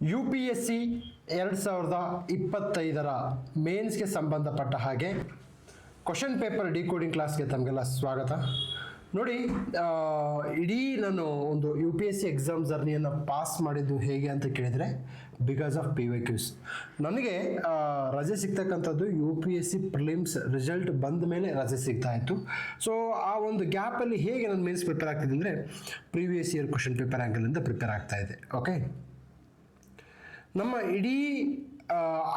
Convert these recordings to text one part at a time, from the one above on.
You P S C ಎರಡು ಸಾವಿರದ ಇಪ್ಪತ್ತೈದರ ಮೇನ್ಸ್ಗೆ ಸಂಬಂಧಪಟ್ಟ ಹಾಗೆ ಕ್ವಶನ್ ಪೇಪರ್ ಡಿಕೋಡಿಂಗ್ ಕ್ಲಾಸ್ಗೆ ತಮಗೆಲ್ಲ ಸ್ವಾಗತ. ನೋಡಿ ಇಡೀ ನಾನು ಒಂದು U P S C exam ಜರ್ನಿಯನ್ನು pass ಮಾಡಿದ್ದು ಹೇಗೆ ಅಂತ ಕೇಳಿದರೆ, because of P Y Qs. ನನಗೆ ರಜೆ ಸಿಗ್ತಕ್ಕಂಥದ್ದು U P S C prelims result ಬಂದ ಮೇಲೆ ರಜೆ ಸಿಗ್ತಾ ಇತ್ತು. ಸೊ ಆ ಒಂದು ಗ್ಯಾಪಲ್ಲಿ ಹೇಗೆ ನಾನು ಮೇನ್ಸ್ ಪ್ರಿಪೇರ್ ಆಗ್ತಿದ್ದೆ ಅಂದರೆ, ಪ್ರೀವಿಯಸ್ ಇಯರ್ ಕ್ವಶನ್ ಪೇಪರ್ ಆ್ಯಂಗಲಿಂದ ಪ್ರಿಪೇರ್ ಆಗ್ತಾ ಇದೆ ಓಕೆ ನಮ್ಮ ಇಡೀ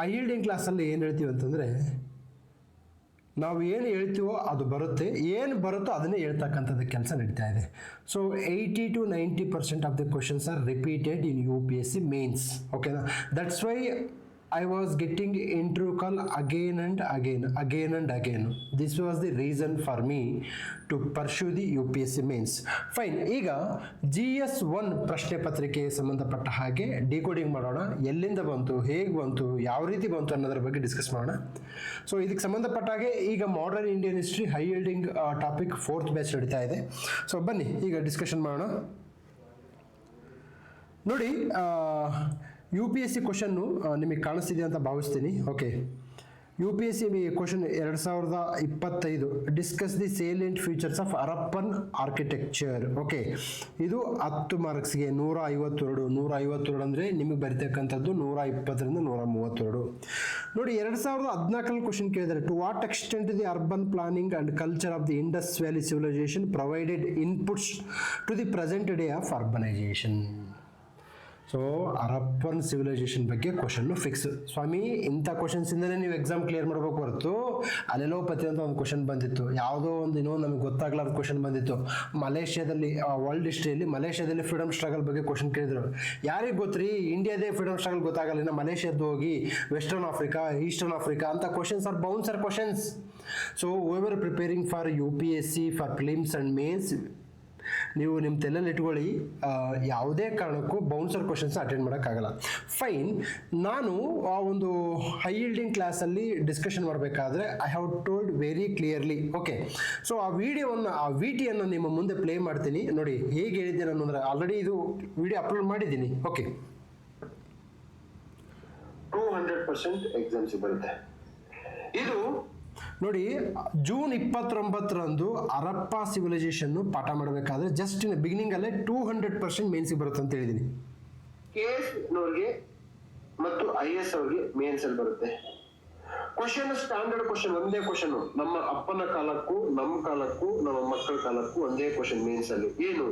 ಐಲ್ಡಿಂಗ್ ಕ್ಲಾಸಲ್ಲಿ ಏನು ಹೇಳ್ತೀವಿ ಅಂತಂದರೆ, ನಾವು ಏನು ಹೇಳ್ತೀವೋ ಅದು ಬರುತ್ತೆ. ಏನು ಬರುತ್ತೋ ಅದನ್ನೇ ಹೇಳ್ತಕ್ಕಂಥದ್ದು ಕೆಲಸ ನಡೀತಾ ಇದೆ. So eighty to ninety percent of the questions are repeated in U P S C mains ಓಕೆನಾ that's why I was getting interview call again and again again and again this was the reason for me to pursue the U P S C mains fine ಈಗ G S one ಪ್ರಶ್ನೆ ಪತ್ರಿಕೆಗೆ ಸಂಬಂಧಪಟ್ಟ ಹಾಗೆ decoding ಮಾಡೋಣ. ಎಲ್ಲಿಂದ ಬಂತು, ಹೇಗೆ ಬಂತು, ಯಾವ ರೀತಿ ಬಂತು ಅನ್ನೋದ್ರ ಬಗ್ಗೆ ಡಿಸ್ಕಸ್ ಮಾಡೋಣ. ಸೊ ಇದಕ್ಕೆ ಸಂಬಂಧಪಟ್ಟ ಹಾಗೆ ಈಗ modern Indian history high yielding topic fourth batch ನಡೀತಾ ಇದೆ. ಸೊ ಬನ್ನಿ, ಈಗ ಡಿಸ್ಕಷನ್ ಮಾಡೋಣ. ನೋಡಿ U P S C question ನಿಮಗೆ ಕಾಣಿಸ್ತಿದೆ ಅಂತ ಭಾವಿಸ್ತೀನಿ. Okay U P S C question ಎರಡು ಸಾವಿರದ ಇಪ್ಪತ್ತೈದು. Discuss the salient features of Harappan architecture okay ಇದು ಹತ್ತು ಮಾರ್ಕ್ಸ್ಗೆ ನೂರ ಐವತ್ತೆರಡು ನೂರ ಐವತ್ತೆರಡು ಅಂದರೆ ನಿಮಗೆ ಬರೀತಕ್ಕಂಥದ್ದು ನೂರ ಇಪ್ಪತ್ತರಿಂದ ನೂರ ಮೂವತ್ತೆರಡು. ನೋಡಿ, ಎರಡು ಸಾವಿರದ ಹದಿನಾಲ್ಕರಲ್ಲಿ ಕ್ವಶನ್ ಕೇಳಿದರೆ to what extent the urban planning and culture of the Indus valley civilisation provided inputs to the present day of urbanisation so Harappan civilisation ಬಗ್ಗೆ ಕ್ವಶನ್ನು ಫಿಕ್ಸ್ ಸ್ವಾಮಿ, ಇಂಥ ಕ್ವಶನ್ಸಿಂದಲೇ ನೀವು ಎಕ್ಸಾಮ್ ಕ್ಲಿಯರ್ ಮಾಡಬೇಕು ಹೊರತು ಅಲೆಲೋಪತಿ ಅಂತ ಒಂದು ಕ್ವಶನ್ ಬಂದಿತ್ತು. ಯಾವುದೋ ಒಂದು ಇನ್ನೂ ನಮಗೆ ಗೊತ್ತಾಗ್ಲಾರ್ದ ಕ್ವಶನ್ ಬಂದಿತ್ತು. ಮಲೇಷ್ಯಾದಲ್ಲಿ ವರ್ಲ್ಡ್ ಹಿಸ್ಟ್ರಿಯಲ್ಲಿ ಮಲೇಷ್ಯಾದಲ್ಲಿ ಫ್ರೀಡಮ್ ಸ್ಟ್ರಗಲ್ ಬಗ್ಗೆ ಕ್ವಶನ್ ಕೇಳಿದ್ರು. ಯಾರಿಗೆ ಗೊತ್ತ್ರಿ? ಇಂಡಿಯಾದೇ ಫ್ರೀಡಮ್ ಸ್ಟ್ರಗಲ್ ಗೊತ್ತಾಗಲ್ಲ. ಇನ್ನು ಮಲೇಷ್ಯಾದ್ದು ಹೋಗಿ ವೆಸ್ಟರ್ನ್ ಆಫ್ರಿಕಾ ಈಸ್ಟರ್ನ್ ಆಫ್ರಿಕಾ ಅಂತ questions are bouncer questions so over preparing for U P S C for prelims and mains ನೀವು ನಿಮ್ಮ ತಲೆಯಲ್ಲಿ ಇಟ್ಕೊಳ್ಳಿ ಯಾವುದೇ ಕಾರಣಕ್ಕೂ ಬೌನ್ಸರ್ ಕ್ವಶನ್ಸ್ ಅಟೆಂಡ್ ಮಾಡೋಕ್ಕಾಗಲ್ಲ. ಫೈನ್ ನಾನು ಆ ಒಂದು ಹೈ ಇಲ್ಡಿಂಗ್ ಕ್ಲಾಸಲ್ಲಿ ಡಿಸ್ಕಷನ್ ಮಾಡಬೇಕಾದ್ರೆ I have told very clearly okay so ಆ ವಿಡಿಯೋವನ್ನು ಆ ವಿ ಟಿಯನ್ನು ನಿಮ್ಮ ಮುಂದೆ ಪ್ಲೇ ಮಾಡ್ತೀನಿ. ನೋಡಿ, ಹೇಗೆ ಹೇಳಿದ್ದೆ ನಾನು ಅಂದರೆ ಆಲ್ರೆಡಿ ಇದು ವಿಡಿಯೋ ಅಪ್ಲೋಡ್ ಮಾಡಿದ್ದೀನಿ okay two hundred percent exams ಬರುತ್ತೆ. ಇದು ನೋಡಿ, ಜೂನ್ ಇಪ್ಪತ್ತೊಂಬತ್ತರಂದು ಹರಪ್ಪ ಸಿವಿಲೈಸೇಷನ್ ಪಾಠ ಮಾಡಬೇಕಾದ್ರೆ ಜಸ್ಟ್ ಇನ್ ಬಿಗಿನಿಂಗ್ ಅಲ್ಲೇ ಟೂ ಹಂಡ್ರೆಡ್ ಪರ್ಸೆಂಟ್ ಮೇನ್ಸಿಗೆ ಬರುತ್ತೆ ಅಂತ ಹೇಳಿದೀನಿ. ಕೆ ಎಸ್ ಮತ್ತು ಐ ಎಸ್ ಅವ್ರಿಗೆ ಮೇನ್ಸ್ ಅಲ್ಲಿ ಬರುತ್ತೆ. ಕ್ವಶನ್ ಸ್ಟ್ಯಾಂಡರ್ಡ್ ಕ್ವಶನ್ ಒಂದೇ ಕ್ವಶನ್ ನಮ್ಮ ಅಪ್ಪನ ಕಾಲಕ್ಕೂ ನಮ್ಮ ಕಾಲಕ್ಕೂ, ನಮ್ಮ ಮಕ್ಕಳ ಕಾಲಕ್ಕೂ ಒಂದೇ ಕ್ವಶನ್ ಮೇನ್ಸ್ ಅಲ್ಲಿ. ಏನು?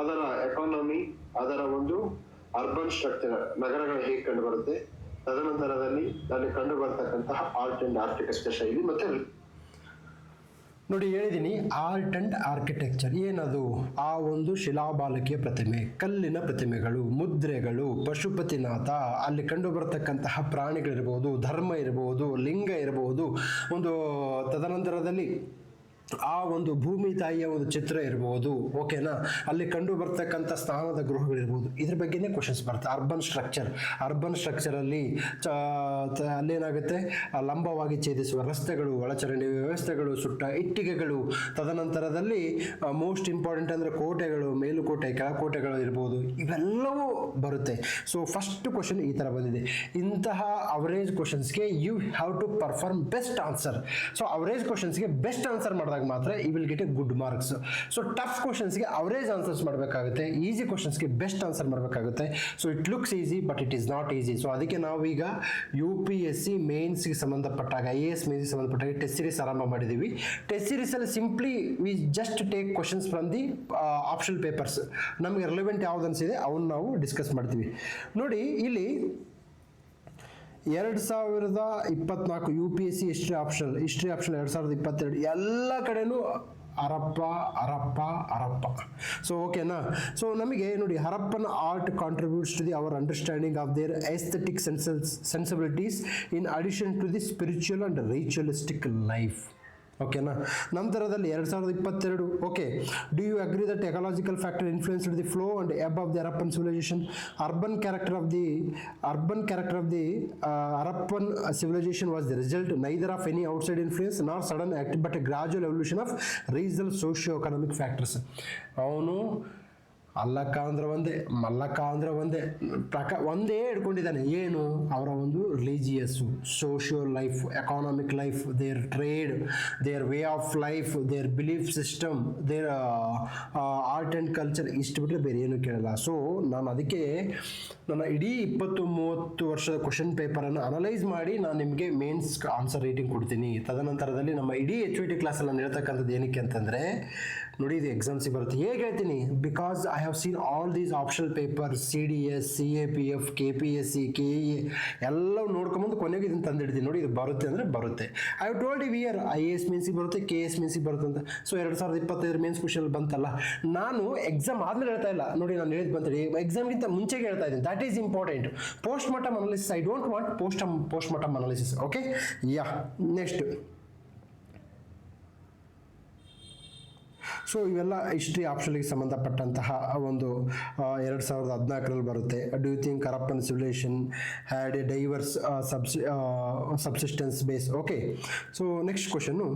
ಅದರ ಎಕಾನಮಿ ಅದರ ಒಂದು ಅರ್ಬನ್ ಸ್ಟ್ರಕ್ಚರ್ ನಗರಗಳು ಹೇಗೆ ಕಂಡು ಬರುತ್ತೆ ತದನಂತರದಲ್ಲಿ ಅಲ್ಲಿ ಕಂಡು ಬರ್ತಕ್ಕಂತಹ ಆರ್ಟ್ ಅಂಡ್ ಆರ್ಕಿಟೆಕ್ಚರ್ ಶೈಲಿ ಮತ್ತೆ ನೋಡಿ ಹೇಳಿದ್ದೀನಿ ಆರ್ಟ್ ಅಂಡ್ ಆರ್ಕಿಟೆಕ್ಚರ್ ಏನದು? ಆ ಒಂದು ಶಿಲಾಬಾಲಕಿಯ ಪ್ರತಿಮೆ, ಕಲ್ಲಿನ ಪ್ರತಿಮೆಗಳು, ಮುದ್ರೆಗಳು, ಪಶುಪತಿನಾಥ, ಅಲ್ಲಿ ಕಂಡು ಬರತಕ್ಕಂತಹ ಪ್ರಾಣಿಗಳಿರ್ಬೋದು, ಧರ್ಮ ಇರಬಹುದು ಲಿಂಗ ಇರಬಹುದು ಒಂದು ತದನಂತರದಲ್ಲಿ ಆ ಒಂದು ಭೂಮಿ ತಾಯಿಯ ಒಂದು ಚಿತ್ರ ಇರ್ಬೋದು ಓಕೆನಾ ಅಲ್ಲಿ ಕಂಡು ಬರ್ತಕ್ಕಂಥ ಸ್ನಾನದ ಗೃಹಗಳಿರ್ಬೋದು ಇದ್ರ ಬಗ್ಗೆನೇ ಕ್ವಶನ್ಸ್ ಬರುತ್ತೆ. ಅರ್ಬನ್ ಸ್ಟ್ರಕ್ಚರ್ ಅರ್ಬನ್ ಸ್ಟ್ರಕ್ಚರಲ್ಲಿ ಅಲ್ಲೇನಾಗುತ್ತೆ? ಲಂಬವಾಗಿ ಛೇದಿಸುವ ರಸ್ತೆಗಳು, ಒಳಚರಂಡಿ ವ್ಯವಸ್ಥೆಗಳು, ಸುಟ್ಟ ಇಟ್ಟಿಗೆಗಳು. ತದನಂತರದಲ್ಲಿ ಮೋಸ್ಟ್ ಇಂಪಾರ್ಟೆಂಟ್ ಅಂದರೆ ಕೋಟೆಗಳು, ಮೇಲುಕೋಟೆ, ಕೆಳಕೋಟೆಗಳು ಇರ್ಬೋದು. ಇವೆಲ್ಲವೂ ಬರುತ್ತೆ. ಸೊ ಫಸ್ಟ್ ಕ್ವಶನ್ ಈ ಥರ ಬಂದಿದೆ. ಇಂತಹ average ಕ್ವಶನ್ಸ್ಗೆ you have to perform best answer so average ಕ್ವಶನ್ಸ್ಗೆ best answer ಮಾಡಿದಾಗ ಮಾತ್ರ ಈ will get a good marks so tough ಕ್ವಶನ್ಸ್ಗೆ average answers ಮಾಡಬೇಕಾಗುತ್ತೆ. ಈಸಿ ಕ್ವಶನ್ಸ್ಗೆ ಬೆಸ್ಟ್ ಆನ್ಸರ್ ಮಾಡಬೇಕಾಗುತ್ತೆ. So it looks easy but it is not easy so ಅದಕ್ಕೆ ನಾವೀಗ U P S C ಮೇನ್ಸ್ಗೆ ಸಂಬಂಧಪಟ್ಟಾಗ ಐ ಎ ಎಸ್ ಮೇನ್ಸ್ಗೆ ಸಂಬಂಧಪಟ್ಟಾಗ ಟೆಸ್ಟ್ ಸೀರೀಸ್ ಆರಂಭ ಮಾಡಿದ್ದೀವಿ test ಸೀರೀಸಲ್ಲಿ simply we just take questions from the option papers ನಮಗೆ ರಿಲೆವೆಂಟ್ ಯಾವ್ದು ಅನಿಸಿದೆ ಅವನ್ನ ನಾವು ಡಿಸ್ಕಸ್ ಮಾಡ್ತೀವಿ. ನೋಡಿ, ಇಲ್ಲಿ ಎರಡು ಸಾವಿರದ ಇಪ್ಪತ್ನಾಲ್ಕು U P S C history option history option ಎರಡು ಸಾವಿರದ ಇಪ್ಪತ್ತೆರಡು ಎಲ್ಲ ಕಡೆನೂ ಹರಪ್ಪ ಹರಪ್ಪ ಹರಪ್ಪ. ಸೊ ಓಕೆನಾ ಸೊ ನಮಗೆ ನೋಡಿ Harappan art contributes to the our understanding of their aesthetic sensibilities in addition to the spiritual and ritualistic life ಓಕೆನಾ ನಂತರದಲ್ಲಿ ಎರಡು ಸಾವಿರದ ಇಪ್ಪತ್ತೆರಡು okay do you agree the technological factor influence the flow and ebb of the Harappan civilisation urban character of the urban character of the Harappan civilisation was the result neither of any outside influence not sudden active but a gradual evolution of regional socio economic factors ಅವನು ಅಲ್ಲಕ್ಕ ಅಂದ್ರೆ ಒಂದೇ ಮಲ್ಲಕ್ಕ ಅಂದ್ರೆ ಒಂದೇ. ಪ್ರಕ, ಒಂದೇ ಹಿಡ್ಕೊಂಡಿದ್ದಾನೆ. ಏನು? ಅವರ ಒಂದು religious social life economic life their trade their way of life their belief system their art and culture ಇಷ್ಟು ಬಿಟ್ಟರೆ ಬೇರೆ ಏನು ಕೇಳಲ್ಲ. ಸೊ ನಾನು ಅದಕ್ಕೆ ನನ್ನ ಇಡೀ ಇಪ್ಪತ್ತು ಮೂವತ್ತು ವರ್ಷದ ಕ್ವಶನ್ ಪೇಪರನ್ನು ಅನಲೈಸ್ ಮಾಡಿ ನಾನು ನಿಮಗೆ ಮೇನ್ಸ್ ಆನ್ಸರ್ ರೇಟಿಂಗ್ ಕೊಡ್ತೀನಿ. ತದನಂತರದಲ್ಲಿ ನಮ್ಮ ಇಡೀ ಎಚ್ ವಿ ಟಿ ಕ್ಲಾಸಲ್ಲಿ ನಾನು ಹೇಳ್ತಕ್ಕಂಥದ್ದು ಏನಕ್ಕೆ ಅಂತಂದರೆ ನೋಡಿ, ಇದು ಎಕ್ಸಾಮ್ಸಿಗೆ ಬರುತ್ತೆ. ಹೇಗೆ ಹೇಳ್ತೀನಿ? Because I have seen all these optional paper C D S C A P F K P S C K A ಎಲ್ಲವೂ ನೋಡ್ಕೊಂಬಂದು ಕೊನೆಗೆ ಇದನ್ನು ತಂದಿಡ್ತೀನಿ. ನೋಡಿ, ಇದು ಬರುತ್ತೆ ಅಂದರೆ ಬರುತ್ತೆ. I have told every year I A S ಮೀನ್ಸಿಗೆ ಬರುತ್ತೆ ಕೆ ಎಸ್ ಮೀನ್ಸಿಗೆ ಬರುತ್ತೆ ಅಂತ. ಸೊ ಎರಡು ಸಾವಿರದ ಇಪ್ಪತ್ತೈದು ಮೇನ್ಸ್ ಕ್ವಶನ್ ಬಂತಲ್ಲ? ನಾನು ಎಕ್ಸಾಮ್ ಆದ್ಮೇಲೆ ಹೇಳ್ತಾ ಇಲ್ಲ. ನೋಡಿ, ನಾನು ಹೇಳಿದ್ ಬಂತೇಳಿ ಎಕ್ಸಾಮ್ಗಿಂತ ಮುಂಚೆಗೆ ಹೇಳ್ತಾ ಇದ್ದೀನಿ. That is important post mortem analysis I don't want post post mortem analysis okay yeah next so ಇವೆಲ್ಲ ಹಿಸ್ಟ್ರಿ ಆಪ್ಷನ್ಗೆ ಸಂಬಂಧಪಟ್ಟಂತಹ ಒಂದು ಎರಡು ಸಾವಿರದ ಹದಿನಾಲ್ಕರಲ್ಲಿ ಬರುತ್ತೆ. Do think Harappan civilisation had a diverse sub subsistence base okay so next question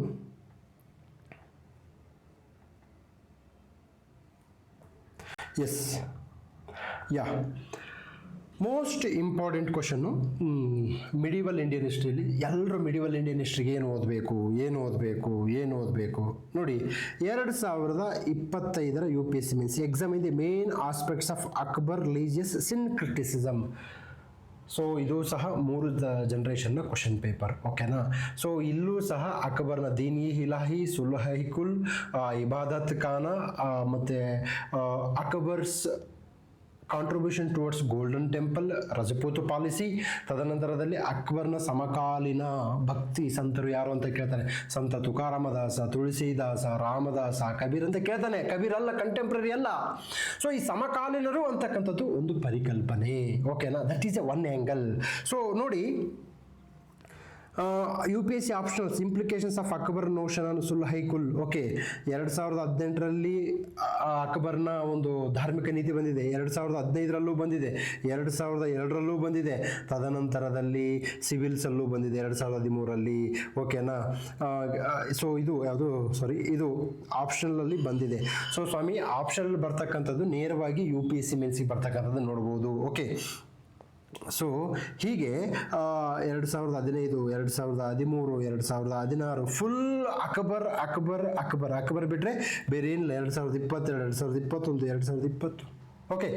is yeah most important question medieval Indian ಹಿಸ್ಟ್ರಿಯಲ್ಲಿ ಎಲ್ಲರೂ medieval Indian ಹಿಸ್ಟ್ರಿಗೆ ಏನು ಓದಬೇಕು ಏನು ಓದಬೇಕು ಏನು ಓದಬೇಕು? ನೋಡಿ, ಎರಡು ಸಾವಿರದ ಇಪ್ಪತ್ತೈದರ U P S C mains exam in the main aspects of Akbar religious syncretism so ಇದು ಸಹ ಮೂರು ಜನ್ರೇಷನ್ನ ಕ್ವಶನ್ ಪೇಪರ್ ಓಕೆನಾ ಸೊ ಇಲ್ಲೂ ಸಹ ಅಕ್ಬರ್ನ ದೀನಿ ಹಿಲಾಹಿ ಸುಲ್ಹೈಕುಲ್ ಇಬಾದತ್ ಖಾನ ಮತ್ತು Akbar's contribution towards Golden Temple Rajput policy ತದನಂತರದಲ್ಲಿ ಅಕ್ಬರ್ನ ಸಮಕಾಲೀನ ಭಕ್ತಿ ಸಂತರು ಯಾರು ಅಂತ ಕೇಳ್ತಾನೆ ಸಂತ ತುಕಾರಾಮದಾಸ, ತುಳಸಿದಾಸ, ರಾಮದಾಸ, ಕಬೀರ್ ಅಂತ ಕೇಳ್ತಾನೆ. ಕಬೀರ್ ಅಲ್ಲ ಕಂಟೆಂಪ್ರರಿ ಅಲ್ಲ. ಸೊ ಈ ಸಮಕಾಲೀನರು ಅಂತಕ್ಕಂಥದ್ದು ಒಂದು ಪರಿಕಲ್ಪನೆ. ಓಕೆನಾ that is a one angle so ನೋಡಿ U P S C optionals implications of Akbar notion on Sul ಹೈಕುಲ್. Okay ಎರಡು ಸಾವಿರದ ಹದಿನೆಂಟರಲ್ಲಿ ಅಕ್ಬರ್ನ ಒಂದು ಧಾರ್ಮಿಕ ನೀತಿ ಬಂದಿದೆ. ಎರಡು ಸಾವಿರದ ಹದಿನೈದರಲ್ಲೂ ಬಂದಿದೆ. ಎರಡು ಸಾವಿರದ ಎರಡರಲ್ಲೂ ಬಂದಿದೆ. ತದನಂತರದಲ್ಲಿ ಸಿವಿಲ್ಸಲ್ಲೂ ಬಂದಿದೆ ಎರಡು ಸಾವಿರದ ಹದಿಮೂರಲ್ಲಿ ಓಕೆನಾ ಸೊ ಇದು ಯಾವುದು? ಸಾರಿ ಇದು ಆಪ್ಷನಲಲ್ಲಿ ಬಂದಿದೆ. ಸೊ ಸ್ವಾಮಿ ಆಪ್ಷನಲ್ಲಿ ಬರ್ತಕ್ಕಂಥದ್ದು ನೇರವಾಗಿ ಯು ಪಿ ಎಸ್ ಸಿ ಮೆನ್ಸಿಗೆ ಬರ್ತಕ್ಕಂಥದ್ದು ನೋಡ್ಬೋದು. ಓಕೆ ಸೊ ಹೀಗೆ ಎರಡು ಸಾವಿರದ ಹದಿನೈದು, ಎರಡು ಸಾವಿರದ ಹದಿಮೂರು, ಎರಡು ಸಾವಿರದ ಹದಿನಾರು ಫುಲ್ ಅಕ್ಬರ್ ಅಕ್ಬರ್ ಅಕ್ಬರ್ ಅಕ್ಬರ್ ಬಿಟ್ಟರೆ ಬೇರೆ ಏನಿಲ್ಲ ಎರಡು ಸಾವಿರದ ಇಪ್ಪತ್ತೆರಡು, ಎರಡು ಸಾವಿರದ ಇಪ್ಪತ್ತೊಂದು, ಎರಡು ಸಾವಿರದ ಇಪ್ಪತ್ತು. Okay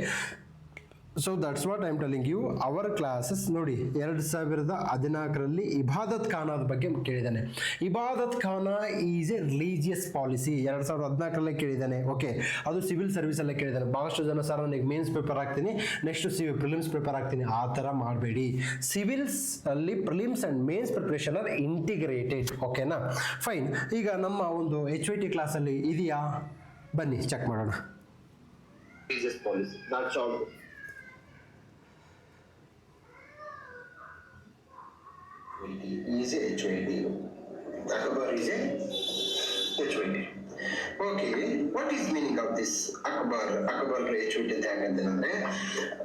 so that's what I am telling you our classes ನೋಡಿ, ಎರಡು ಸಾವಿರದ ಹದಿನಾಲ್ಕರಲ್ಲಿ ಇಬಾದತ್ ಖಾನಾದ ಬಗ್ಗೆ ಕೇಳಿದ್ದಾನೆ. Ibadat Khana is a religious policy ಎರಡು ಸಾವಿರದ ಹದಿನಾಲ್ಕರಲ್ಲೇ ಕೇಳಿದ್ದಾನೆ. ಓಕೆ ಅದು ಸಿವಿಲ್ ಸರ್ವಿಸಲ್ಲೇ ಕೇಳಿದ್ದಾನೆ. ಭಾಳಷ್ಟು ಜನ ಸರ್ ನನಗೆ ಮೇನ್ಸ್ ಪೇಪರ್ ಹಾಕ್ತೀನಿ. ನೆಕ್ಸ್ಟ್ ಸಿ ಪ್ರಿಲಿಮ್ಸ್ ಪೇಪರ್ ಆಗ್ತೀನಿ ಆ ಥರ ಮಾಡಬೇಡಿ. ಸಿವಿಲ್ಸ್ ಅಲ್ಲಿ prelims and mains preparation are integrated ಓಕೆನಾ ಫೈನ್ ಈಗ ನಮ್ಮ ಒಂದು ಎಚ್ ಐ ಟಿ ಕ್ಲಾಸಲ್ಲಿ ಇದೆಯಾ? ಬನ್ನಿ ಚೆಕ್ ಮಾಡೋಣ. Religious policy. That's all. Is a HYD. Akbar is a HYD. Okay, what is meaning of this Akbar? Akbar HYD ಅಂತಂದ್ರೆ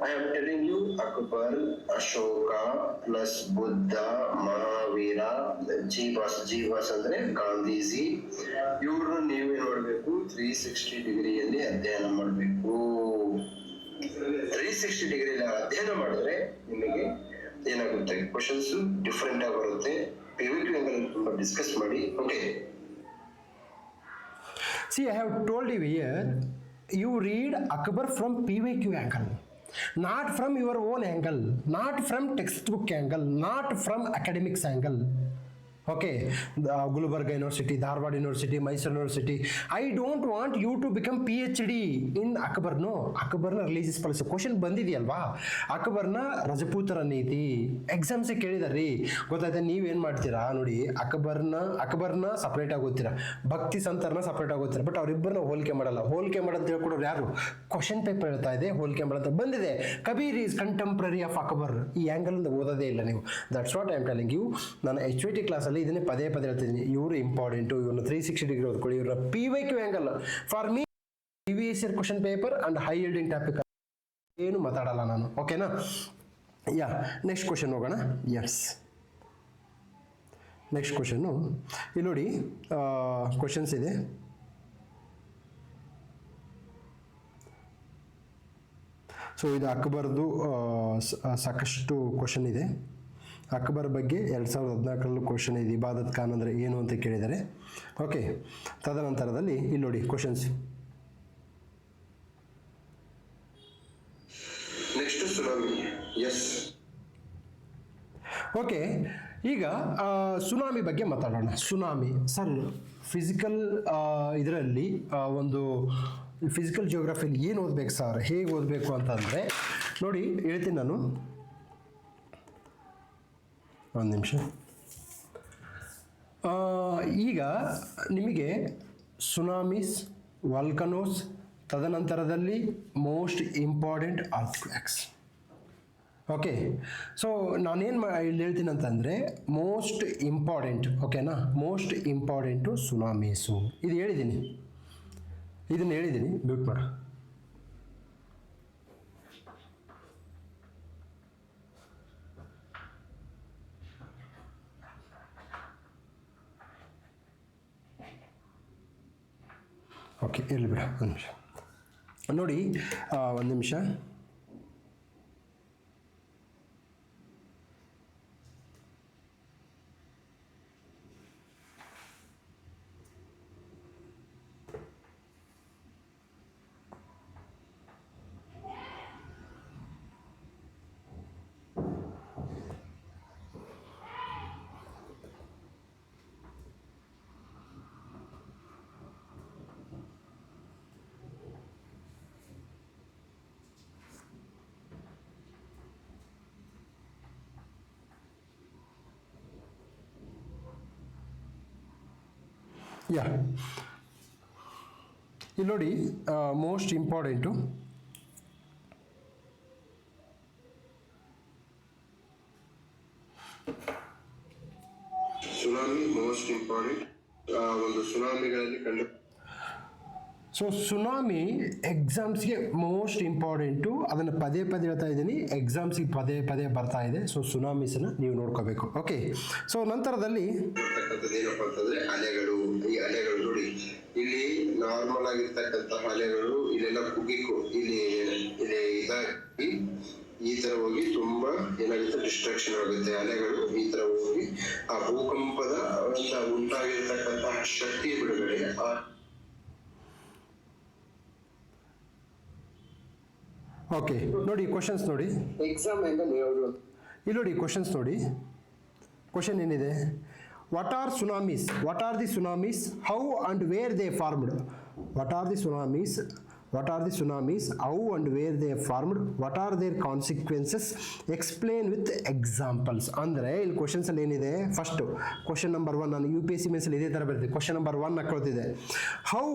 I am telling you Akbar, Ashoka plus Buddha, Mahavir ಜೀವಾಸ್ ಜೀವಾಸ್ ಅಂದ್ರೆ ಗಾಂಧೀಜಿ ಇವ್ರನ್ನ ನೀವೇ ನೋಡ್ಬೇಕು ತ್ರೀ ಸಿಕ್ಸ್ಟಿ ಡಿಗ್ರಿಯಲ್ಲಿ ಅಧ್ಯಯನ ಮಾಡಬೇಕು ತ್ರೀ ಸಿಕ್ಸ್ಟಿ ಡಿಗ್ರಿಯಲ್ಲಿ ಅಧ್ಯಯನ ಮಾಡಿದ್ರೆ ನಿಮಗೆ ಏನಾಗುತ್ತೆ ಕ್ವಶನ್ಸ್ ಡಿಫ್ರೆಂಟ್ ಆಗಿ ಬರುತ್ತೆ ಪಿವಿಕ್ಯೂ ಅಂಗಲ್ ತುಂಬಾ ಡಿಸ್ಕಸ್ ಮಾಡಿ okay See, I have told you here, you read Akbar from PVQ angle, not from your own angle, not from textbook angle, not from academics angle. Okay, Gulbarga university Dharwad university Mysuru university I don't want you to become P H D in ಅಕ್ಬರ್ನು ಅಕ್ಬರ್ನ religious policy question ಬಂದಿದೆಯಲ್ವಾ? ಅಕ್ಬರ್ನ ರಜಪೂತರ ನೀತಿ ಎಕ್ಸಾಮ್ಸ್ ಕೇಳಿದಾರ್ರಿ. ಗೊತ್ತಾಯ್ತಾ? ನೀವೇನು ಮಾಡ್ತೀರಾ? ನೋಡಿ ಅಕ್ಬರ್ನ ಅಕ್ಬರ್ನ ಸಪ್ರೇಟ್ ಆಗಿ ಓದ್ತೀರಾ ಭಕ್ತಿ ಸಂತರ್ನ ಸಪ್ರೇಟ್ ಆಗಿ ಓದ್ತೀರಾ ಬಟ್ ಅವರಿಬ್ಬರನ್ನ ಹೋಲಿಕೆ ಮಾಡಲ್ಲ. ಹೋಲಿಕೆ ಮಾಡೋದು ಹೇಳ್ಕೊಡೋರು ಯಾರು? ಕ್ವಶನ್ ಪೇಪರ್ ಹೇಳ್ತಾ ಇದೆ ಹೋಲಿಕೆ ಮಾಡೋದು ಬಂದಿದೆ. Kabir is contemporary of Akbar ಈ ಆ್ಯಂಗಲ್ ಓದೋದೇ ಇಲ್ಲ ನೀವು. That's what I am telling you ನಾನು ಎಚ್ ವಿ ಟಿ ಕ್ಲಾಸಲ್ಲಿ ಇದನ್ನೇ ಪದೇ ಪದೇ ಹೇಳ್ತಿದ್ದೀನಿ. ಇವರು ಇಂಪಾರ್ಟೆಂಟು ಇವ್ರನ್ನ ತ್ರೀ ಸಿಕ್ಸ್ಟಿ ಡಿಗ್ರಿ ಓದ್ಕೊಳ್ಳಿ ಇವ್ರನ್ನ P Y Q angle for me P V S question paper and high yielding topic ಏನು ಮಾತಾಡಲ್ಲ ನಾನು. ಓಕೆನಾ ಯಾ ನೆಕ್ಸ್ಟ್ ಕ್ವಶನ್ ಹೋಗೋಣ. ಎಸ್ ನೆಕ್ಸ್ಟ್ ಕ್ವಶನ್ನು ಇಲ್ಲಿ ನೋಡಿ ಕ್ವಶನ್ಸ್ ಇದೆ. ಸೊ ಇದು ಅಕ್ಬರ್ದು ಸಾಕಷ್ಟು ಕ್ವಶನ್ ಇದೆ. ಅಕ್ಬರ್ ಬಗ್ಗೆ ಎರಡು ಸಾವಿರದ ಹದಿನಾಲ್ಕರಲ್ಲೂ ಕ್ವಶನ್ ಇದೆ ಇಬಾದತ್ ಖಾನ್ ಅಂದರೆ ಏನು ಅಂತ ಕೇಳಿದ್ದಾರೆ ಓಕೆ ತದನಂತರದಲ್ಲಿ ಇಲ್ಲಿ ನೋಡಿ questions next tsunami yes okay ಈಗ ಸುನಾಮಿ ಬಗ್ಗೆ ಮಾತಾಡೋಣ. ಸುನಾಮಿ ಸರ್ ಫಿಸಿಕಲ್ ಇದರಲ್ಲಿ ಒಂದು ಫಿಸಿಕಲ್ ಜಿಯೋಗ್ರಫಿಯಲ್ಲಿ ಏನು ಓದಬೇಕು ಸರ್ ಹೇಗೆ ಓದಬೇಕು ಅಂತಂದರೆ ನೋಡಿ ಹೇಳ್ತೀನಿ ನಾನು. ಒಂದು ನಿಮಿಷ. ಈಗ ನಿಮಗೆ ಸುನಾಮಿಸ್ ವಾಲ್ಕನೋಸ್ ತದನಂತರದಲ್ಲಿ most important earthquakes okay so ನಾನೇನು ಇಲ್ಲಿ ಹೇಳ್ತೀನಿ ಅಂತಂದರೆ ಮೋಸ್ಟ್ ಇಂಪಾರ್ಟೆಂಟ್ ಓಕೆನಾ ಮೋಸ್ಟ್ ಇಂಪಾರ್ಟೆಂಟು ಸುನಾಮೀಸು ಇದು ಹೇಳಿದ್ದೀನಿ ಇದನ್ನು ಹೇಳಿದ್ದೀನಿ ಬ್ಯೂಟ್ ಮಾಡ. ಓಕೆ ಇರಲಿ ಬಿಡ ಒಂದು ನಿಮಿಷ. ನೋಡಿ ಒಂದು ನಿಮಿಷ. ಯಾ ಇಲ್ಲಿ ನೋಡಿ most important tsunami most important ಒಂದು ಸುನಾಮಿಗಳಲ್ಲಿ ಕಂಡು ಸೊ ಸುನಾಮಿ ಎಕ್ಸಾಮ್ಸ್ಗೆ ಮೋಸ್ಟ್ ಇಂಪಾರ್ಟೆಂಟು ಅದನ್ನು ಪದೇ ಪದೇ ಹೇಳ್ತಾ ಇದ್ದೀನಿ. ಎಕ್ಸಾಮ್ಸಿಗೆ ಪದೇ ಪದೇ ಬರ್ತಾ ಇದೆ. ಸೊ ಸುನಾಮೀಸನ್ನು ನೀವು ನೋಡ್ಕೋಬೇಕು. ಓಕೆ ಸೊ ನಂತರದಲ್ಲಿ ಏನಪ್ಪಾ ಅಂತಂದ್ರೆ ಅಲೆಗಳು ಈ ಅಲೆಗಳು ನೋಡಿ, ಇಲ್ಲಿ ನಾರ್ಮಲ್ ಆಗಿರ್ತಕ್ಕಂತಹ ಅಲೆಗಳು ಇಲ್ಲೆಲ್ಲ ಕುಗ್ಗಿಕು. ಇಲ್ಲಿ ಇಲ್ಲಿ ಇದಾಗಿ ಈ ತರ ಹೋಗಿ ತುಂಬಾ ಏನಾಗುತ್ತೆ ಡಿಸ್ಟ್ರಾಕ್ಷನ್ ಆಗುತ್ತೆ. ಅಲೆಗಳು ಈ ತರ ಹೋಗಿ ಆ ಭೂಕಂಪದ ಉಂಟಾಗಿರ್ತಕ್ಕಂತಹ ಶಕ್ತಿ ಬಿಡುಗಡೆ ಓಕೆ ನೋಡಿ ಕ್ವಶನ್ಸ್ ನೋಡಿ. ಎಕ್ಸಾಮ್ ಅವರು ಇಲ್ಲಿ ನೋಡಿ ಕ್ವಶನ್ಸ್ ನೋಡಿ. ಕ್ವಶನ್ ಏನಿದೆ? What are tsunamis what are the tsunamis how and where they formed what are the tsunamis what are the tsunamis how and where they formed what are their consequences explain with examples ಅಂದರೆ ಇಲ್ಲಿ ಕ್ವಶನ್ಸಲ್ಲಿ ಏನಿದೆ? First question number one ನಾನು U P S C ಮೆನ್ಸಲ್ಲಿ ಇದೇ ಥರ ಬರ್ತಿದೆ question number one ಹಾಕೊಳ್ತಿದೆ ಹೌ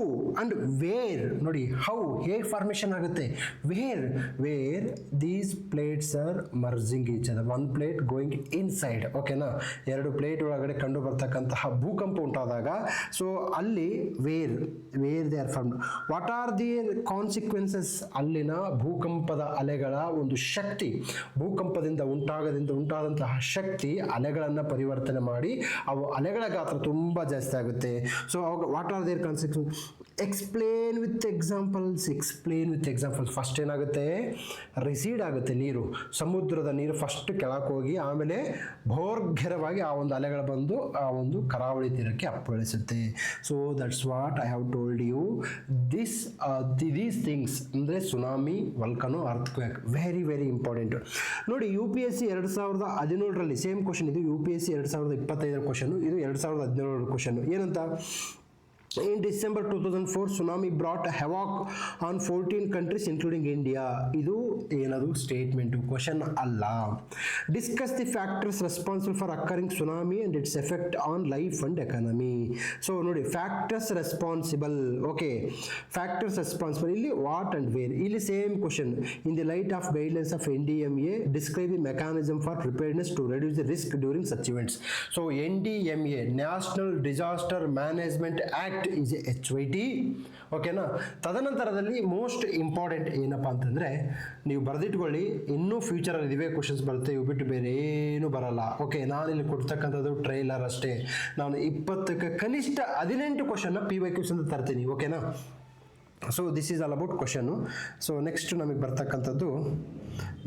ಅಂಡ್ ವೇರ್ ನೋಡಿ ಹೌ ಹೇಗೆ ಫಾರ್ಮೇಷನ್ ಆಗುತ್ತೆ? Where where these plates are merging each other one plate going inside ಓಕೆನಾ ಎರಡು ಪ್ಲೇಟ್ ಒಳಗಡೆ ಕಂಡು ಬರ್ತಕ್ಕಂತಹ ಭೂಕಂಪ ಉಂಟಾದಾಗ ಸೊ ಅಲ್ಲಿ where where they are formed what are the consequences ಅಲ್ಲಿನ ಭೂಕಂಪದ ಅಲೆಗಳ ಒಂದು ಶಕ್ತಿ, ಭೂಕಂಪದಿಂದ ಉಂಟಾಗದಿಂದ ಉಂಟಾದಂತಹ ಶಕ್ತಿ ಅಲೆಗಳನ್ನು ಪರಿವರ್ತನೆ ಮಾಡಿ ಅವು ಅಲೆಗಳ ಗಾತ್ರ ತುಂಬ ಜಾಸ್ತಿ ಆಗುತ್ತೆ. ಸೊ ಅವಾಗ what are their consequence explain with examples explain with examples first ಏನಾಗುತ್ತೆ? ರಿಸೀಡ್ ಆಗುತ್ತೆ ನೀರು. ಸಮುದ್ರದ ನೀರು ಫಸ್ಟ್ ಕೆಳಕ್ಕೆ ಹೋಗಿ ಆಮೇಲೆ ಭೋರ್ಘರವಾಗಿ ಆ ಒಂದು ಅಲೆಗಳು ಬಂದು ಆ ಒಂದು ಕರಾವಳಿ ತೀರಕ್ಕೆ ಅಪ್ಪಳಿಸುತ್ತೆ. So that's what I have told you this these things ಅಂದರೆ tsunami volcano earthquake very very important ನೋಡಿ ಯು ಪಿ ಎಸ್ ಸಿ ಎರಡು ಸಾವಿರದ ಹದಿನೇಳರಲ್ಲಿ ಸೇಮ್ ಕ್ವಶನ್ ಇದು ಯು ಪಿ ಎಸ್ ಸಿ ಎರಡು ಸಾವಿರದ ಇಪ್ಪತ್ತೈದರ ಕ್ವಶನು ಇದು ಎರಡು ಸಾವಿರದ ಹದಿನೇಳರ ಕ್ವಶನು ಏನಂತ? In December 2004, tsunami brought havoc on 14 countries including India. ಇದು ಏನದು? ಸ್ಟೇಟ್ಮೆಂಟು ಕ್ವಶನ್ ಅಲ್ಲ. Discuss the factors responsible for occurring tsunami and its effect on life and economy so ನೋಡಿ factors responsible okay factors responsible ಇಲ್ಲಿ what and where ಇಲ್ಲಿ same question in the light of guidelines of N D M A describe the mechanism for preparedness to reduce the risk during such events so N D M A national disaster management act is H Y T ಓಕೆನಾ ತದನಂತರದಲ್ಲಿ most important ಏನಪ್ಪ ಅಂತಂದರೆ, ನೀವು ಬರೆದಿಟ್ಕೊಳ್ಳಿ, ಇನ್ನೂ ಫ್ಯೂಚರಲ್ಲಿ ಇದೇ questions ಬರುತ್ತೆ, ಇವು ಬಿಟ್ಟು ಬೇರೆ ಏನೂ ಬರಲ್ಲ ಓಕೆ ನಾನಿಲ್ಲಿ ಕೊಡ್ತಕ್ಕಂಥದ್ದು ಟ್ರೈಲರ್ ಅಷ್ಟೇ. ನಾನು ಇಪ್ಪತ್ತಕ್ಕೆ ಕನಿಷ್ಠ ಹದಿನೆಂಟು ಕ್ವಶನ್ನ ಪಿ ವೈ ಕ್ಯೂಸ್ ಅಂತ ತರ್ತೀನಿ ಓಕೆನಾ so this is all about question so next ನಮಗೆ ಬರ್ತಕ್ಕಂಥದ್ದು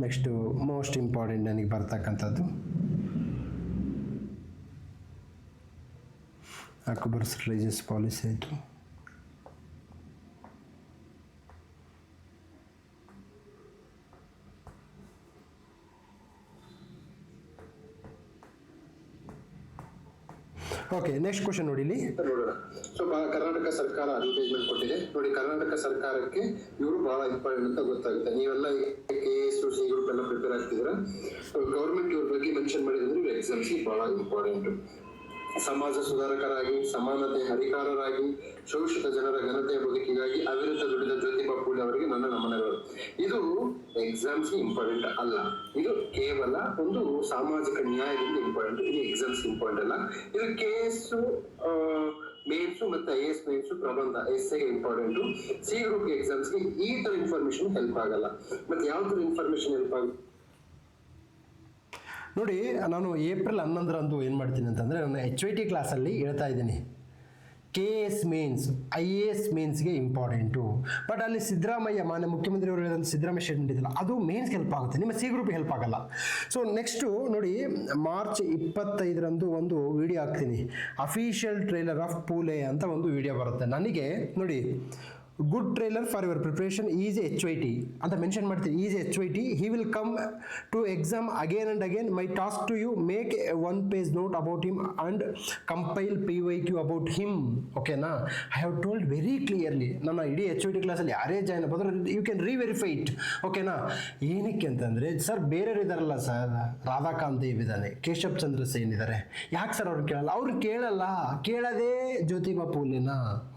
ನೆಕ್ಸ್ಟು ಮೋಸ್ಟ್ ಇಂಪಾರ್ಟೆಂಟ್ ನನಗೆ ಬರ್ತಕ್ಕಂಥದ್ದು. ಅಕ್ಬರ್ಸ್ ರಿಲೀಜಿಯಸ್ ಪಾಲಿಸಿ ಆಯಿತು. ಓಕೆ ನೆಕ್ಸ್ಟ್ ಕ್ವಶನ್ ನೋಡಿ ಇಲ್ಲಿ. ನೋಡೋಣ. ಸೊ ಕರ್ನಾಟಕ ಸರ್ಕಾರ ಅಡ್ವರ್ಟೈಸ್ಮೆಂಟ್ ಕೊಟ್ಟಿದೆ. ನೋಡಿ, ಕರ್ನಾಟಕ ಸರ್ಕಾರಕ್ಕೆ ಇವರು ಬಹಳ ಇಂಪಾರ್ಟೆಂಟ್ ಅಂತ ಗೊತ್ತಾಗುತ್ತೆ. ನೀವೆಲ್ಲ ಕೆ ಎಸ್ ಸಿ ಗ್ರೂಪ್ ಎಲ್ಲ ಪ್ರಿಪೇರ್ ಆಗ್ತಿದ್ರ ಗೌರ್ಮೆಂಟ್ ಇವ್ರ ಬಗ್ಗೆ ಮೆನ್ಷನ್ ಮಾಡಿದ್ರೆ ಎಕ್ಸಾಮ್ಸ್ ಬಹಳ ಇಂಪಾರ್ಟೆಂಟ್ ಸಮಾಜ ಸುಧಾರಕರಾಗಿ, ಸಮಾನತೆ ಹರಿಕಾರರಾಗಿ, ಶೋಷಿತ ಜನರ ಘನತೆಯ ಬದುಕಿಗಾಗಿ ಅವಿರತ ದುಡಿದ ಜ್ಯೋತಿಬಾ ಫೂಲೆ ಅವರಿಗೆ ನನ್ನ ನಮನಗಳು. ಇದು ಎಕ್ಸಾಮ್ಸ್ ಇಂಪಾರ್ಟೆಂಟ್ ಅಲ್ಲ. ಇದು ಕೇವಲ ಒಂದು ಸಾಮಾಜಿಕ ನ್ಯಾಯದಿಂದ ಇಂಪಾರ್ಟೆಂಟ್ ಇದು ಎಕ್ಸಾಮ್ಸ್ ಇಂಪಾರ್ಟೆಂಟ್ ಅಲ್ಲ. ಇದು ಕೆ ಎಸ್ ಮೇನ್ಸ್ ಮತ್ತೆ ಐ ಎಸ್ ಮೇನ್ಸ್ ಪ್ರಬಂಧ S A important C group ಎಕ್ಸಾಮ್ಸ್ಗೆ ಈ ತರ ಇನ್ಫಾರ್ಮೇಶನ್ ಹೆಲ್ಪ್ ಆಗಲ್ಲ. ಮತ್ತೆ ಯಾವ ತರ ಇನ್ಫಾರ್ಮೇಶನ್ ಹೆಲ್ಪ್ ಆಗುತ್ತೆ ನೋಡಿ, ನಾನು ಏಪ್ರಿಲ್ ಹನ್ನೊಂದರಂದು ಏನು ಮಾಡ್ತೀನಿ ಅಂತಂದರೆ ನಾನು ಎಚ್ ಐ ಟಿ ಕ್ಲಾಸಲ್ಲಿ ಹೇಳ್ತಾ ಇದ್ದೀನಿ. K S mains I A S ಮೀನ್ಸ್ಗೆ important but ಅಲ್ಲಿ ಸಿದ್ದರಾಮಯ್ಯ, ಮಾನ್ಯ ಮುಖ್ಯಮಂತ್ರಿ ಅವರು ಹೇಳಿದಂಥ ಸಿದ್ದರಾಮಯ್ಯ ಇದೆಯಲ್ಲ ಅದು ಮೇನ್ಸ್ ಹೆಲ್ಪ್ ಆಗುತ್ತೆ, ನಿಮ್ಮ ಸಿ ಗ್ರೂಪ್ ಹೆಲ್ಪ್ ಆಗಲ್ಲ. ಸೊ ನೆಕ್ಸ್ಟು ನೋಡಿ ಮಾರ್ಚ್ ಇಪ್ಪತ್ತೈದರಂದು ಒಂದು ವಿಡಿಯೋ ಹಾಕ್ತೀನಿ. ಅಫಿಷಿಯಲ್ ಟ್ರೈಲರ್ ಆಫ್ ಪೂಲೆ ಅಂತ ಒಂದು ವಿಡಿಯೋ ಬರುತ್ತೆ. ನನಗೆ, ನೋಡಿ good trailer for your preparation is H Y T ಅಂತ ಮೆನ್ಷನ್ ಮಾಡ್ತೀನಿ is H Y T he will come to exam again and again my task to you make one page note about him and compile P Y Q about him ಓಕೆನಾ I have told very clearly ನನ್ನ ಇಡೀ H Y T ಕ್ಲಾಸಲ್ಲಿ ಯಾರೇ join ಬಂದ್ರೆ you can reverify it ಓಕೆನಾ ಏನಕ್ಕೆ ಅಂತಂದರೆ sir ಬೇರೆಯವ್ರು ಇದ್ದಾರಲ್ಲ ಸರ್ ರಾಧಾಕಾಂತ್ ದೇವ್ ಇದ್ದಾನೆ ಕೇಶವ್ ಚಂದ್ರ ಸೇನ್ ಇದ್ದಾರೆ ಯಾಕೆ ಸರ್ ಅವ್ರು ಕೇಳಲ್ಲ? ಅವ್ರು ಕೇಳಲ್ಲ, ಕೇಳದೇ ಜ್ಯೋತಿಬಾ ಪೂಲಿನ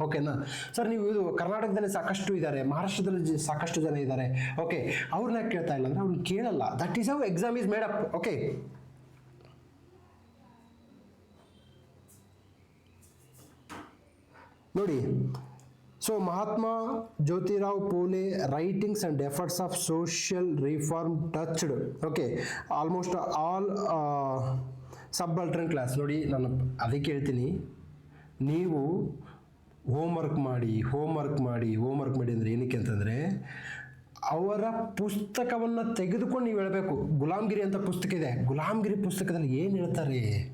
ಓಕೆನಾ ಸರ್ ನೀವು ಇದು ಕರ್ನಾಟಕದಲ್ಲಿ ಸಾಕಷ್ಟು ಇದ್ದಾರೆ, ಮಹಾರಾಷ್ಟ್ರದಲ್ಲಿ ಸಾಕಷ್ಟು ಜನ ಇದ್ದಾರೆ. ಓಕೆ ಅವ್ರನ್ನ ಕೇಳ್ತಾ ಇಲ್ಲ ಅಂದ್ರೆ ಅವ್ರನ್ನ ಕೇಳಲ್ಲ. That is how exam is made up okay ನೋಡಿ so Mahatma Jyotirao Phule writings and efforts of social reform touched okay almost all subaltern class ನೋಡಿ, ನಾನು ಅದಕ್ಕೆ ಹೇಳ್ತೀನಿ. ನೀವು ಹೋಮ್ವರ್ಕ್ ಮಾಡಿ ಹೋಮ್ವರ್ಕ್ ಮಾಡಿ ಹೋಮ್ವರ್ಕ್ ಮಾಡಿ ಅಂದರೆ ಏನಕ್ಕೆ ಅಂತಂದರೆ ಅವರ ಪುಸ್ತಕವನ್ನು ತೆಗೆದುಕೊಂಡು ನೀವು ಹೇಳಬೇಕು. ಗುಲಾಮ್ಗಿರಿ ಅಂತ ಪುಸ್ತಕ ಇದೆ. ಗುಲಾಮ್ಗಿರಿ ಪುಸ್ತಕದಲ್ಲಿ ಏನು ಹೇಳ್ತಾರೆ?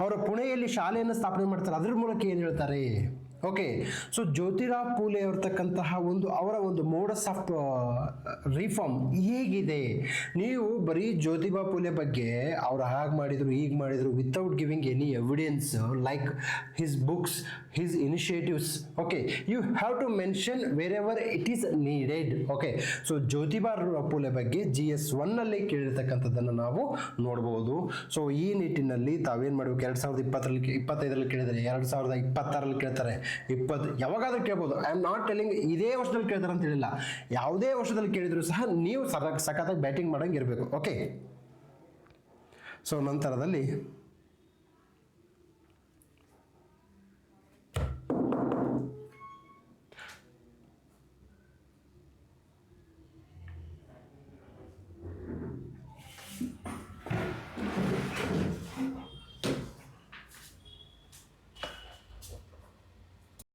ಅವರ ಪುಣೆಯಲ್ಲಿ ಶಾಲೆಯನ್ನು ಸ್ಥಾಪನೆ ಮಾಡ್ತಾರೆ. ಅದ್ರ ಮೂಲಕ ಏನು ಹೇಳ್ತಾರೆ? ಓಕೆ ಸೊ ಜ್ಯೋತಿರಾವ್ ಪೂಲೆ ಇರ್ತಕ್ಕಂತಹ ಒಂದು ಅವರ ಒಂದು ಮೋಡಸ್ ಆಫ್ ರಿಫಾರ್ಮ್ ಹೇಗಿದೆ? ನೀವು ಬರೀ ಜ್ಯೋತಿಬಾ ಪೂಲೆ ಬಗ್ಗೆ ಅವ್ರು ಹಾಗೆ ಮಾಡಿದ್ರು, ಹೀಗೆ ಮಾಡಿದ್ರು without giving any evidence like his books his initiatives okay you have to mention wherever it is needed okay so Jyotiba Phule ಬಗ್ಗೆ ಜಿ ಎಸ್ ಒನ್ನಲ್ಲಿ ಕೇಳಿರ್ತಕ್ಕಂಥದ್ದನ್ನು ನಾವು ನೋಡ್ಬೋದು. ಸೊ ಈ ನಿಟ್ಟಿನಲ್ಲಿ ತಾವೇನು ಮಾಡಬೇಕು? ಎರಡು ಸಾವಿರದ ಇಪ್ಪತ್ತರಲ್ಲಿ, ಇಪ್ಪತ್ತೈದರಲ್ಲಿ ಕೇಳಿದರೆ, ಎರಡು ಸಾವಿರದ ಇಪ್ಪತ್ತಾರಲ್ಲಿ ಕೇಳ್ತಾರೆ. ಇಪ್ಪತ್ತು, ಯಾವಾಗಾದ್ರೂ ಕೇಳ್ಬೋದು. ಐ ಆಮ್ ನಾಟ್ ಟೆಲಿಂಗ್ ಇದೇ ವರ್ಷದಲ್ಲಿ ಕೇಳ್ತಾರೆ ಅಂತ ಹೇಳಿಲ್ಲ. ಯಾವುದೇ ವರ್ಷದಲ್ಲಿ ಕೇಳಿದ್ರು ಸಹ ನೀವು ಸಖತ್ತಾಗಿ ಬ್ಯಾಟಿಂಗ್ ಮಾಡೋಂಗೆ ಇರಬೇಕು. ಓಕೆ ಸೊ ನಂತರದಲ್ಲಿ